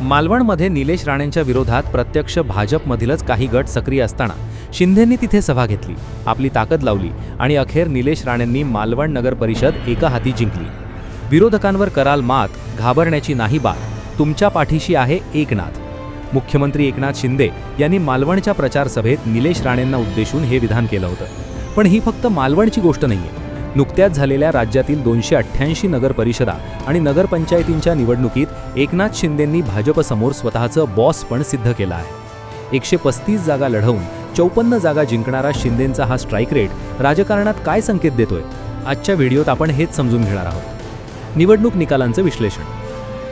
मालवणमध्ये निलेश राणेंच्या विरोधात प्रत्यक्ष भाजपमधीलच काही गट सक्रिय असताना शिंदेंनी तिथे सभा घेतली आपली ताकद लावली आणि अखेर निलेश राणेंनी मालवण नगर परिषद एका हाती जिंकली. विरोधकांवर कराल मात घाबरण्याची नाही बात तुमच्या पाठीशी आहे एकनाथ. मुख्यमंत्री एकनाथ शिंदे यांनी मालवणच्या प्रचार सभेत निलेश राणेंना उद्देशून हे विधान केलं होतं. पण ही फक्त मालवणची गोष्ट नाहीये. नुकत्याच झालेल्या राज्यातील दोनशे अठ्ठ्याऐंशी नगरपरिषदा आणि नगरपंचायतींच्या निवडणुकीत एकनाथ शिंदेंनी भाजपसमोर स्वतःचं बॉस पण सिद्ध केलं आहे. एकशे पस्तीस जागा लढवून चौपन्न जागा जिंकणारा शिंदेंचा हा स्ट्राईक रेट राजकारणात काय संकेत देतोय? आजच्या व्हिडिओत आपण हेच समजून घेणार आहोत. निवडणूक निकालांचं विश्लेषण.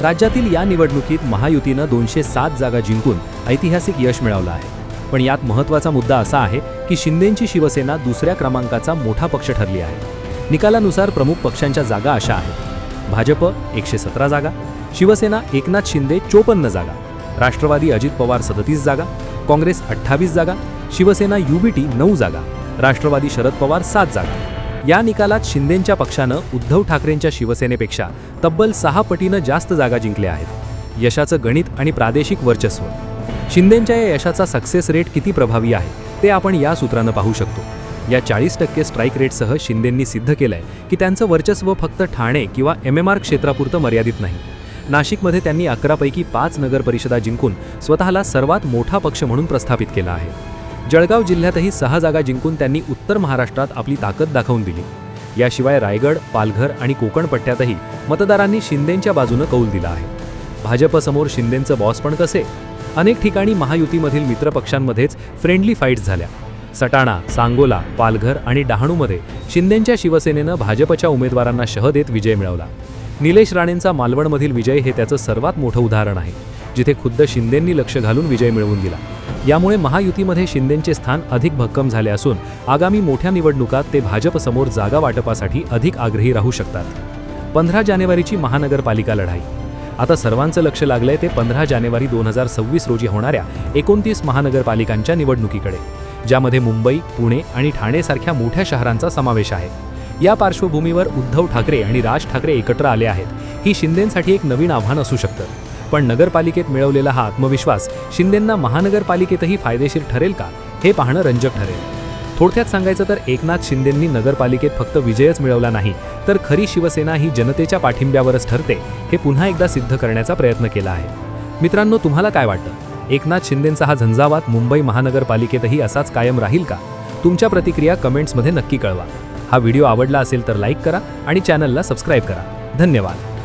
राज्यातील या निवडणुकीत महायुतीनं दोनशे सात जागा जिंकून ऐतिहासिक यश मिळवलं आहे. पण यात महत्त्वाचा मुद्दा असा आहे की शिंदेंची शिवसेना दुसऱ्या क्रमांकाचा मोठा पक्ष ठरली आहे. निकालानुसार प्रमुख पक्षांच्या जागा अशा आहेत. भाजप एकशे सतरा जागा शिवसेना एकनाथ शिंदे चोपन्न जागा राष्ट्रवादी अजित पवार सदतीस जागा काँग्रेस अठ्ठावीस जागा शिवसेना युबीटी नऊ जागा राष्ट्रवादी शरद पवार सात जागा. या निकालात शिंदेंच्या पक्षानं उद्धव ठाकरेंच्या शिवसेनेपेक्षा तब्बल सहा पटीनं जास्त जागा जिंकल्या आहेत. यशाचं गणित आणि प्रादेशिक वर्चस्व. शिंदेंच्या या यशाचा सक्सेस रेट किती प्रभावी आहे ते आपण या सूत्रानं पाहू शकतो. या चाळीस टक्के स्ट्राईक रेटसह शिंदेंनी सिद्ध केलंय की त्यांचं वर्चस्व फक्त ठाणे किंवा एम एम आर क्षेत्रापुरतं मर्यादित नाही. नाशिकमध्ये त्यांनी अकरापैकी पाच नगर परिषदा जिंकून स्वतःला सर्वात मोठा पक्ष म्हणून प्रस्थापित केला आहे. जळगाव जिल्ह्यातही सहा जागा जिंकून त्यांनी उत्तर महाराष्ट्रात आपली ताकद दाखवून दिली. याशिवाय रायगड पालघर आणि कोकण पट्ट्यातही मतदारांनी शिंदेंच्या बाजूनं कौल दिला आहे. भाजपसमोर शिंदेंचं बॉस पण कसे? अनेक ठिकाणी महायुतीमधील मित्रपक्षांमध्येच फ्रेंडली फाईट्स झाल्या. सटाणा सांगोला पालघर आणि डहाणूमध्ये शिंदेंच्या शिवसेनेनं भाजपच्या उमेदवारांना शह देत विजय मिळवला. निलेश राणेंचा मालवणमधील विजय हे त्याचं सर्वात मोठं उदाहरण आहे जिथे खुद्द शिंदेंनी लक्ष घालून विजय मिळवून दिला. यामुळे महायुतीमध्ये शिंदेंचे स्थान अधिक भक्कम झाले असून आगामी मोठ्या निवडणुकात ते भाजपसमोर जागा वाटपासाठी अधिक आग्रही राहू शकतात. पंधरा जानेवारीची महानगरपालिका लढाई. आता सर्वांचं लक्ष लागलंय ते पंधरा जानेवारी दोन हजार सव्वीस रोजी होणाऱ्या एकोणतीस महानगरपालिकांच्या निवडणुकीकडे. ज्यामध्ये मुंबई पुणे आणि ठाणेसारख्या मोठ्या शहरांचा समावेश आहे. या पार्श्वभूमीवर उद्धव ठाकरे आणि राज ठाकरे एकत्र आले आहेत. ही शिंदेंसाठी एक नवीन आव्हान असू शकतं. पण नगरपालिकेत मिळवलेला हा आत्मविश्वास शिंदेंना महानगरपालिकेतही फायदेशीर ठरेल का हे पाहणं रंजक ठरेल. थोडक्यात सांगायचं तर एकनाथ शिंदेंनी नगरपालिकेत फक्त विजयच मिळवला नाही तर खरी शिवसेना ही जनतेच्या पाठिंब्यावरच ठरते हे पुन्हा एकदा सिद्ध करण्याचा प्रयत्न केला आहे. मित्रांनो तुम्हाला काय वाटतं? एकनाथ शिंदेंचा हा झंझावात मुंबई महानगरपालिकेतही असाच कायम राहील का? तुमच्या प्रतिक्रिया कमेंट्समध्ये नक्की कळवा. हा व्हिडिओ आवडला असेल तर लाईक करा आणि चॅनलला सबस्क्राईब करा. धन्यवाद.